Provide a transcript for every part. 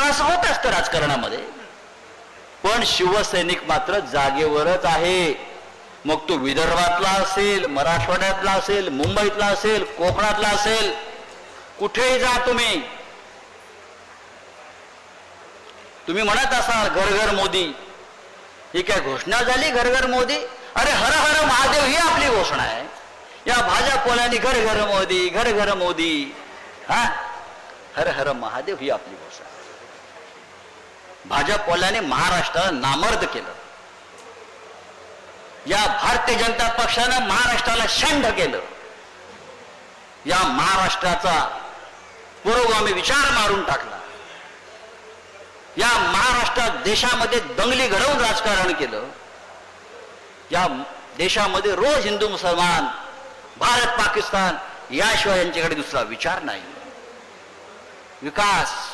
असं होत असतं राजकारणामध्ये. पण शिवसैनिक मात्र जागेवरच आहे. मग तो विदर्भातला असेल मराठवाड्यातला असेल मुंबईतला असेल कोकणातला असेल कुठेही जा तुम्ही. तुम्ही म्हणत असाल घर घर मोदी. ही काय घोषणा झाली घर घर मोदी? अरे हर हर महादेव ही आपली घोषणा आहे. या भाजपवाल्यांनी घर घर मोदी घर घर मोदी. हा? हर हर महादेव ही आपली घोषणा भाजपवाल्याने महाराष्ट्राला नामर्द केलं. या भारतीय जनता पक्षानं महाराष्ट्राला शंड केलं. या महाराष्ट्राचा पुरोगामी विचार मारून टाकला. या महाराष्ट्रात देशामध्ये दंगली घडवून राजकारण केलं. या देशामध्ये रोज हिंदू मुसलमान भारत पाकिस्तान याशिवाय यांच्याकडे दुसरा विचार नाही. विकास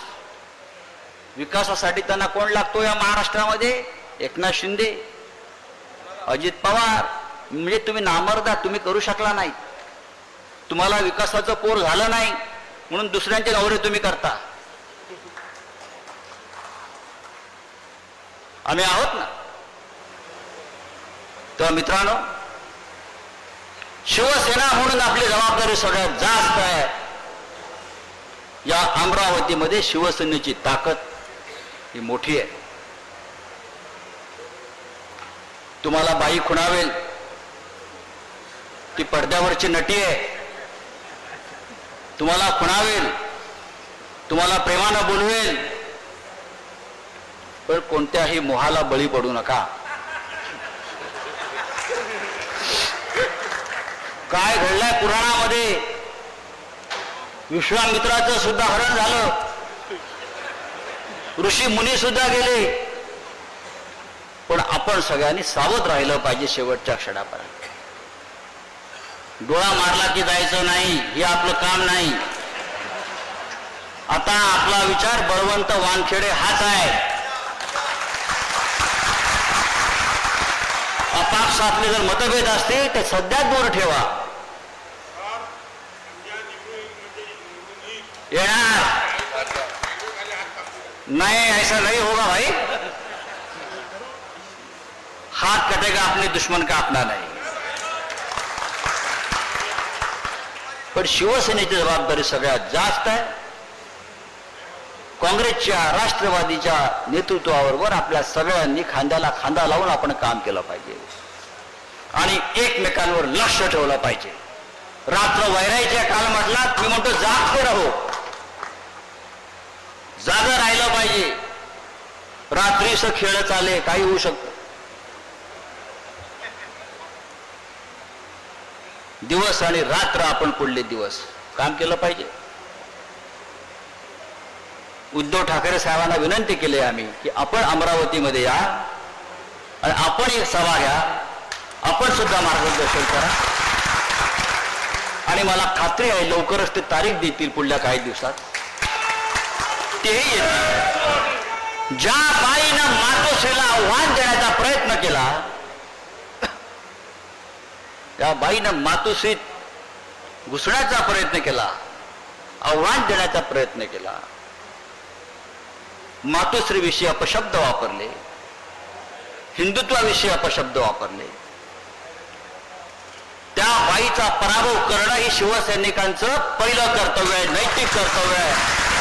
विकासासाठी त्यांना कोण लागतो या महाराष्ट्रामध्ये? एकनाथ शिंदे. अजित पवार. म्हणजे तुम्ही नामर्दा तुम्ही करू शकला नाही. तुम्हाला विकासाचं पोर झालं नाही म्हणून दुसऱ्यांचे नवरे तुम्ही करता. आम्ही आहोत ना? तर मित्रांनो शिवसेना म्हणून आपली जबाबदारी सगळ्यात जास्त आहे. या अमरावतीमध्ये शिवसेनेची ताकद ही मोठी आहे. तुम्हाला बाई खुणावेल. ती पडद्यावरची नटी आहे. तुम्हाला खुणावेल. तुम्हाला प्रेमानं बोलवेल. पण कोणत्याही मोहाला बळी पडू नका. काय घडलंय पुराणामध्ये? विश्वामित्राचं सुद्धा हरण झालं. ऋषी मुनी सुद्धा गेले. पण आपण सगळ्यांनी सावध राहिलं पाहिजे शेवटच्या क्षणापर्यंत. डोळा मारला की जायचं नाही हे आपलं काम नाही. आता आपला विचार बळवंत वानखेडे हाच आहे. आपापसातले जर मतभेद असतील ते सध्या दूर ठेवा. येणार? नहीं ऐसा नहीं होगा भाई। हाथ कटेगा अपने दुश्मन का अपना नहीं। पण शिवसेनेची जबाबदारी सगळ्यात जास्त आहे. काँग्रेसच्या राष्ट्रवादीच्या नेतृत्वाबरोबर आपल्या सगळ्यांनी खांद्याला खांदा लावून आपण काम केलं पाहिजे. आणि एकमेकांवर लक्ष ठेवलं पाहिजे. रात्र वैरायच्या काल म्हटला मी म्हणतो जागते राहो. जाग राहिलं पाहिजे. रात्रीच खेळ चाले काही होऊ शकतं. दिवस आणि रात्र आपण पुढले दिवस काम केलं पाहिजे. उद्धव ठाकरे साहेबांना विनंती केली आम्ही की आपण अमरावतीमध्ये या आणि आपण एक सभा घ्या. आपण सुद्धा मार्गदर्शन करा. आणि मला खात्री आहे लवकरच ते तारीख देतील पुढल्या काही दिवसात. तेही येतील ज्या बाईनं मातोश्रीला आव्हान देण्याचा प्रयत्न केला त्या बाईनं मातोश्रीत घुसण्याचा प्रयत्न केला आव्हान देण्याचा प्रयत्न केला. मातोश्रीविषयी अपशब्द वापरले. हिंदुत्वाविषयी अपशब्द वापरले. त्या बाईचा पराभव करणं ही शिवसैनिकांचं पहिलं कर्तव्य आहे नैतिक कर्तव्य आहे.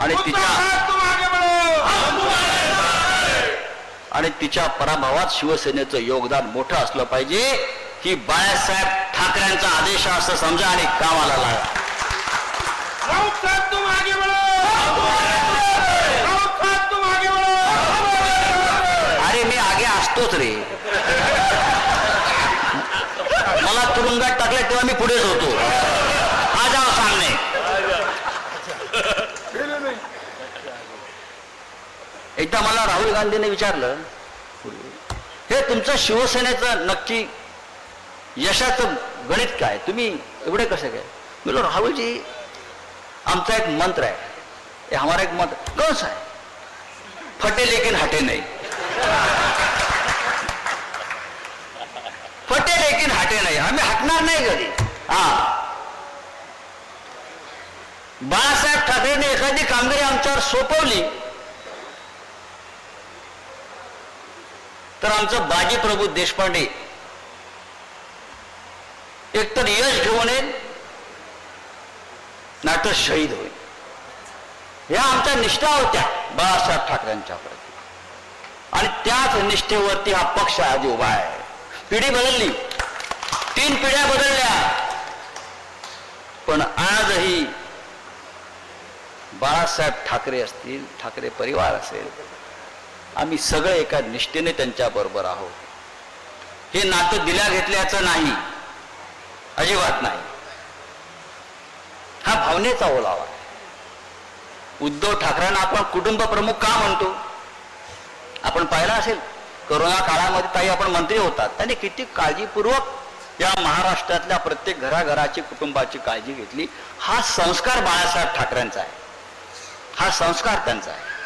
आणि तिच्या आणि तिच्या पराभवात शिवसेनेचं योगदान मोठं असलं पाहिजे. ही बाळासाहेब ठाकरेंचा आदेश असं समजा आणि कामाला लागा. अरे मी आगे असतोच रे. मला तुरुंगात टाकले तेव्हा मी पुढेच होतो. एकदा मला राहुल गांधीने विचारलं हे तुमचं शिवसेनेचं नक्की यशाचं गणित काय? तुम्ही एवढे कसे काय? बोलो राहुलजी आमचा एक मंत्र आहे. हे हमारा एक मंत्र कस आहे फटे लेकिन हटे नाही. फटे लेकिन हटे नाही. आम्ही हटणार नाही कधी. हा. बाळासाहेब ठाकरेने एखादी कामगिरी आमच्यावर सोपवली तर आमचं बाजी प्रभू देशपांडे एकतर यश घेऊन येईल नाहीतर शहीद होईल. ह्या आमच्या निष्ठा होत्या बाळासाहेब ठाकरेंच्या प्रती. आणि त्याच निष्ठेवरती हा पक्ष आज उभा आहे. पिढी बदलली. तीन पिढ्या बदलल्या. पण आजही बाळासाहेब ठाकरे असतील ठाकरे परिवार असेल आम्ही सगळे एका निष्ठेने त्यांच्या बरोबर आहोत. हे नातं दिल्या घेतल्याचं नाही. अजिबात नाही. हा भावनेचा ओलावा उद्धव ठाकरेंना आपण कुटुंब प्रमुख का म्हणतो? आपण पाहिलं असेल करोना काळामध्ये ताई आपण मंत्री होतात. त्यांनी किती काळजीपूर्वक या महाराष्ट्रातल्या प्रत्येक घराघराची कुटुंबाची काळजी घेतली. हा संस्कार बाळासाहेब ठाकरेंचा आहे. हा संस्कार त्यांचा आहे.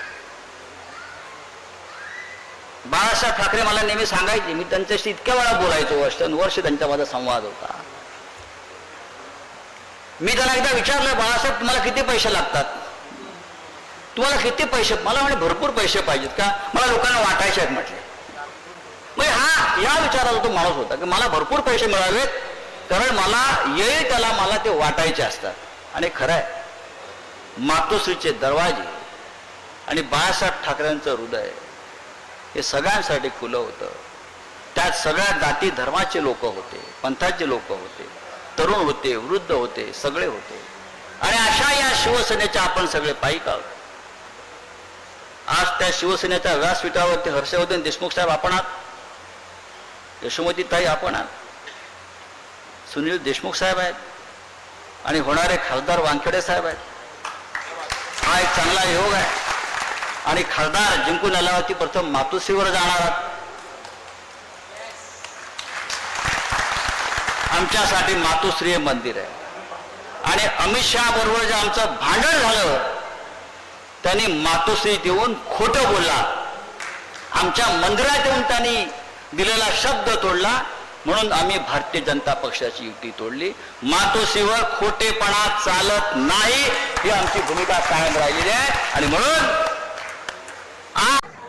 बाळासाहेब ठाकरे मला नेहमी सांगायचे मी त्यांच्याशी इतक्या वेळा बोलायचो वर्ष वर्ष त्यांच्यामध्ये संवाद होता. मी त्यांना एकदा विचारलं बाळासाहेब तुम्हाला किती पैसे लागतात? तुम्हाला किती पैसे? मला म्हणे भरपूर पैसे पाहिजेत का? मला लोकांना वाटायचे आहेत म्हटले. म्हणजे हा या विचाराचा तो माणूस होता की मला भरपूर पैसे मिळावेत कारण मला येईल त्याला मला ते वाटायचे असतात. आणि खरं आहे मातोश्रीचे दरवाजे आणि बाळासाहेब ठाकरेंचं हृदय हे सगळ्यांसाठी खुलं होतं. त्यात सगळ्या जाती धर्माचे लोक होते पंथाचे लोक होते तरुण होते वृद्ध होते सगळे होते. आणि अशा या शिवसेनेच्या आपण सगळे पायिक आहोत आज त्या शिवसेनेच्या व्यासपीठावरती हर्षवर्धन देशमुख साहेब आपण आहात? यशोमती ताई आपण आहात? सुनील देशमुख साहेब आहेत? आणि होणारे खासदार वानखेडे साहेब आहेत? हा एक चांगला योग आहे. आणि खासदार जिंकून आल्यावरती प्रथम मातोश्रीवर जाणार आहात. आमच्यासाठी मातोश्री हे मंदिर आहे. आणि अमित शहा बरोबर जे आमचं भांडण झालं त्यांनी मातोश्री देऊन खोटं बोलला. आमच्या मंदिरात येऊन त्यांनी दिलेला शब्द तोडला. म्हणून आम्ही भारतीय जनता पक्षाची युती तोडली. मातोश्रीवर खोटेपणा चालत नाही ही आमची भूमिका कायम राहिलेली आहे. आणि म्हणून